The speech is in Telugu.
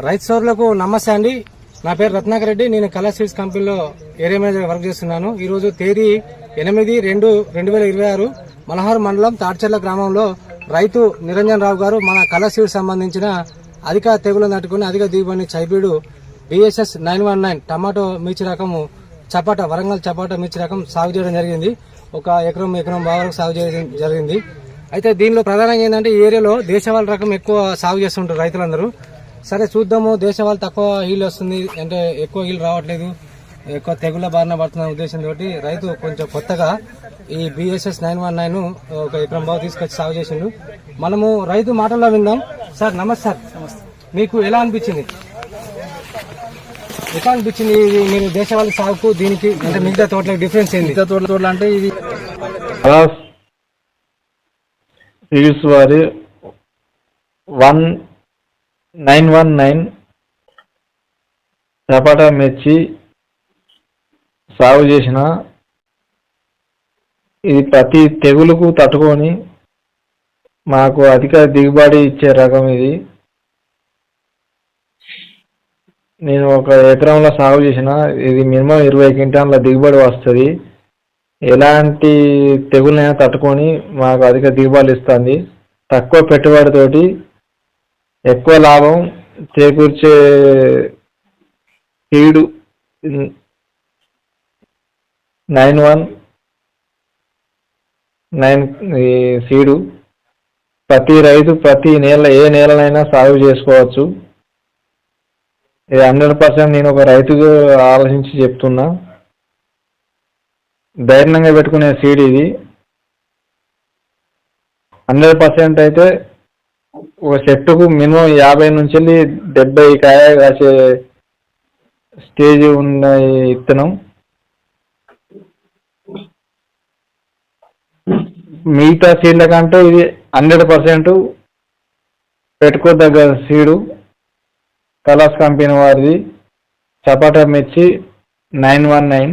రైతు సోదరులకు నమస్తే అండి. నా పేరు రత్నాకర్ రెడ్డి. నేను కలర్ సీడ్స్ కంపెనీలో ఏరియా మేనేజర్ వర్క్ చేస్తున్నాను. ఈ రోజు తేదీ ఎనిమిది రెండు రెండు వేల ఇరవై ఆరు మనోహర్ మండలం తాడ్చర్ల గ్రామంలో రైతు నిరంజన్ రావు గారు మన కలర్ సీడ్స్ సంబంధించిన అధిక తెగులు నట్టుకుని అధిక దిగుబడిని చైపీడు BSS nine one nine tomato మిర్చి రకము చపాట వరంగల్ చపాట మిర్చి రకం సాగు చేయడం జరిగింది. ఒక ఎకరం ఎకరం బావరకు సాగు చేయడం జరిగింది. అయితే దీనిలో ప్రధానంగా ఏంటంటే ఈ ఏరియాలో దేశవాళ రకం ఎక్కువ సాగు చేస్తుంటారు రైతులందరూ. సరే చూద్దాము. దేశవాళీ తక్కువ హీల్ వస్తుంది అంటే ఎక్కువ హీల్ రావట్లేదు. ఎక్కువ తెగుళ్ళ బారిన పడుతున్న ఉద్దేశంతో రైతు కొంచెం కొత్తగా ఈ బిఎస్ఎస్ నైన్ వన్ నైన్ ఒక ఎకరం బాగా తీసుకొచ్చి సాగు చేసిండు. మనము రైతు మాటల్లో విందాం. సార్ నమస్తే సార్. మీకు ఎలా అనిపించింది? ఎట్లా అనిపించింది ఇది? మీరు దేశవాళీ సాగుకు దీనికి అంటే మిగతా తోటలకు డిఫరెన్స్ ఏంది? మిగతా తోటల తోటలు అంటే ఇది వారి వన్ నైన్ వన్ నైన్ టపాటా మిర్చి సాగు చేసిన ఇది ప్రతి తెగులుకు తట్టుకొని మాకు అధిక దిగుబడి ఇచ్చే రకం ఇది. నేను ఒక ఎకరంలో సాగు చేసిన ఇది మినిమం ఇరవై క్వింటాన్ల దిగుబడి వస్తుంది. ఎలాంటి తెగులైనా తట్టుకొని మాకు అధిక దిగుబడులు ఇస్తుంది. తక్కువ పెట్టుబడితోటి ఎక్కువ లాభం చేకూర్చే సీడు నైన్ వన్ నైన్ ఈ సీడు ప్రతి రైతు ప్రతి నేల ఏ నేలనైనా సాగు చేసుకోవచ్చు. ఇది హండ్రెడ్ పర్సెంట్ నేను ఒక రైతుగా ఆలోచించి చెప్తున్నా. ధైర్యంగా పెట్టుకునే సీడ్ ఇది. హండ్రెడ్ పర్సెంట్ అయితే ఒక చెట్టుకు మినిమం యాభై నుంచి వెళ్ళి డెబ్బై కాయ కాసే స్టేజ్ ఉన్న విత్తనం మిగతా సీడ్ల కంటే ఇది హండ్రెడ్ పర్సెంట్ పెట్టుకోదగ్గ సీడు. కలాస్ కంపెనీ వారిది. చపాటా మిర్చి నైన్ వన్ నైన్.